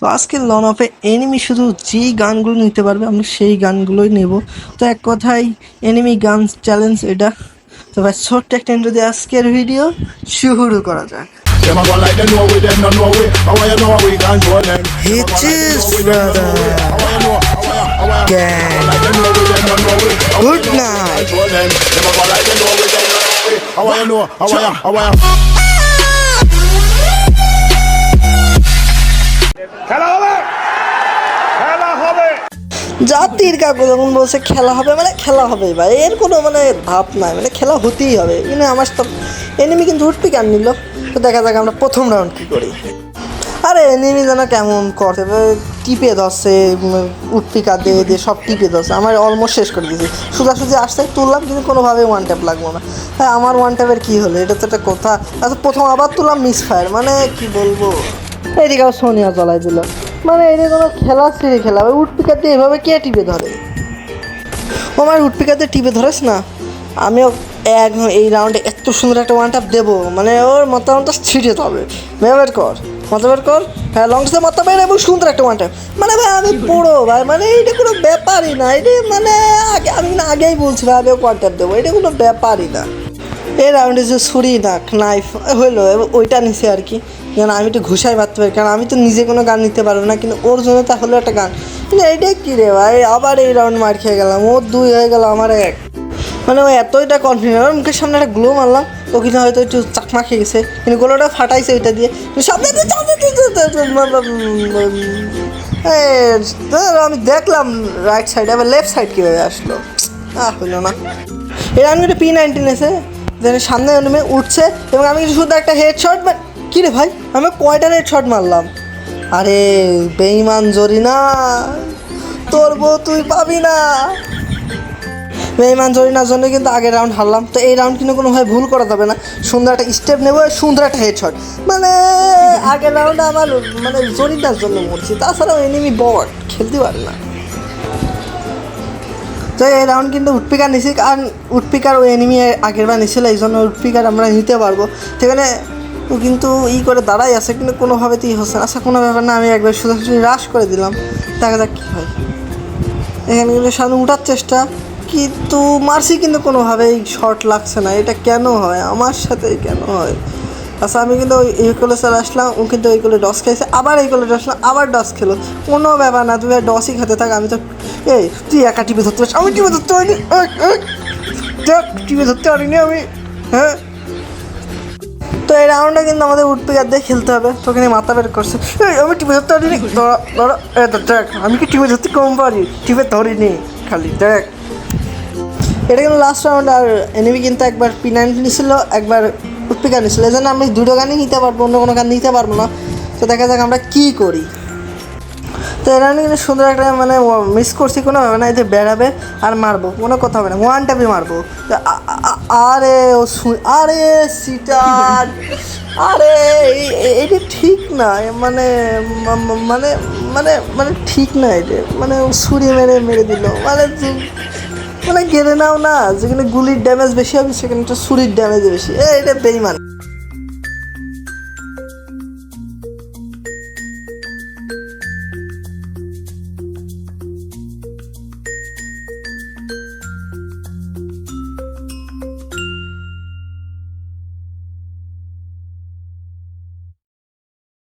তো আজকে loan অফে enemy শুধু যেই গানগুলো নিতে পারবে আমরা সেই গানগুলোই নেব। তো এক কথায় এনিমি গান চ্যালেঞ্জ এটা। তো ভাই ছোট্ট একটা ইন্ট্রো দিয়ে আজকের ভিডিও শুরু করা যাক। Them a জাতির কাকু যখন বলছে খেলা হবে মানে খেলা হবে ভাই, এর কোনো মানে ভাব নাই মানে খেলা হতেই হবে। কিন্তু আমার তো এনিমি কিন্তু উঠপি কান নিল। তো দেখা যাক আমরা প্রথম রাউন্ড কী করি। আরে এনিমি যেন কেমন করছে টিপে ধরছে উঠপিকা দিয়ে দিয়ে সব টিপে ধরছে। আমার অলমোস্ট শেষ করে দিয়েছে। সোজাসুজি আসছে, তুললাম, কিন্তু কোনোভাবে ওয়ান ট্যাপ লাগবো না। হ্যাঁ আমার ওয়ান ট্যাপের কী হলো? এটা তো একটা কথা। আচ্ছা প্রথম আবার তুললাম মিস ফায়ার মানে কি বলব? এদিকে আবার সোনিয়া জ্বলাই দিল। মানে এটা কোনো খেলা সিঁড়ি খেলা, ওই দিয়ে এভাবে কে টিপে ধরে? ও আমার উঠপিকাতে টিপে ধরেস না? আমিও এক এই রাউন্ডে এত সুন্দর একটা ওয়ান টাপ দেবো মানে ওর মাথা ছিটে হবে বের কর মাথা বের কর। হ্যাঁ লংসে মাথা বের, এবং সুন্দর একটা ওয়ান টাপ মানে ভাই, আমি পুরো ভাই মানে এটা কোনো ব্যাপারই না, এটা মানে আগে আমি না আগেই বলছি ভাই আমি ওয়ান টাপ দেবো, এটা কোনো ব্যাপারই না। এই রাউন্ডে যে ছুরি না নাইফ এবার ওইটা নিছে আর কি। যেন আমি একটু ঘুষাই মারতে পারি কারণ আমি তো নিজে কোনো গান নিতে পারব না কিন্তু ওর জন্য তাহলে একটা গান কিন্তু এইটাই কী রে ভাই আবার এই রাউন্ড মার খেয়ে গেলাম ওর দুই হয়ে গেল আমার এক মানে ও এতইটা কনফিডেন্ট আমার মুখের সামনে একটা গ্লো মারলাম ওখানে হয়তো একটু চাকমা খেয়ে গেছে কিন্তু গোলোটা ফাটাইছে ওইটা দিয়ে সামনে আমি দেখলাম রাইট সাইডে আবার লেফট সাইড কীভাবে আসলো আহ হইল না এই রাউন্ডে পি নাইনটিন এসে যেন সামনে উঠছে এবং আমি শুধু একটা হেডশট কী রে ভাই, আমি কয়টা হেডশট মারলাম? আরে বেইমান জরিনা, তোর বউ তুই পাবি না। বেইমান জরিনার জন্য কিন্তু আগের রাউন্ড হারলাম, তো এই রাউন্ড কিন্তু কোনোভাবে ভুল করা যাবে না। সুন্দর একটা স্টেপ নেব সুন্দর একটা হেডশট মানে আগের রাউন্ডে আমার মানে জরিনার জন্য মরছি, তাছাড়াও এনিমি বট খেলতে পারে না। তো এই রাউন্ড কিন্তু উৎপিকার নিছি, কারণ উৎপিকার ওই এনিমি আগের বার নিছিল এই জন্য উৎপিকার আমরা নিতে পারব। সেখানে কিন্তু ই করে দাঁড়াই আছে, কিন্তু কোনোভাবেতেই হচ্ছে না। আচ্ছা কোনো ব্যাপার না, আমি একবার সোজাসুজি রাশ করে দিলাম। দেখা যাক কী হয়। এখানে কিন্তু সামনে উঠার চেষ্টা, কিন্তু মারছি কিন্তু কোনোভাবেই শর্ট লাগছে না। এটা কেন হয়? আমার সাথেই কেন হয়? আচ্ছা আমি কিন্তু ওই এই কোলে স্যার আসলাম, ও কিন্তু ওই কোলে ডস খাইছে আবার এই কোলে আসলাম আবার ডস খেলো। কোনো ব্যাপার না তুমি ডসই খেতে থাক, আমি তো এই, তুই একা টিপে ধরতে পারছিস আমি টিপে ধরতে পারিনি। টিপে ধরতে পারিনি আমি। হ্যাঁ? তো এই রাউন্ডে কিন্তু আমাদের উডপিকার দিয়ে খেলতে হবে। তো ওখানে মাথা বের করছে। আমি টিপে ধরতে পারিনি। ধরো দেখ আমি কি টিপে ধরতে কম পারি? টিপে ধরিনি, খালি দেখ। এটা কিন্তু লাস্ট রাউন্ড আর এনিমি কিন্তু একবার পি নাইনটি নিছিল, একবার উৎপিকা নিছিল। এই জন্য আমি দুটো গানই নিতে পারব, অন্য কোনো গান নিতে পারব না। তো দেখা যাক আমরা কী করি। তো এরা কিন্তু সুন্দর একটা মানে মিস করছি, কোনো ব্যাপার না যে বেড়াবে আর মারবো, কোনো কথা হবে না ওয়ান টাপি মারবো। আরে ও আরে সিটার, আরে এটা ঠিক না মানে মানে মানে মানে ঠিক না এটা মানে ছুরি মেরে মেরে দিল মানে মানে গেড়ে নাও না, যেখানে গুলির ড্যামেজ বেশি হবে, সেখানে তো ছুরির ড্যামেজ বেশি এটা বেইমান।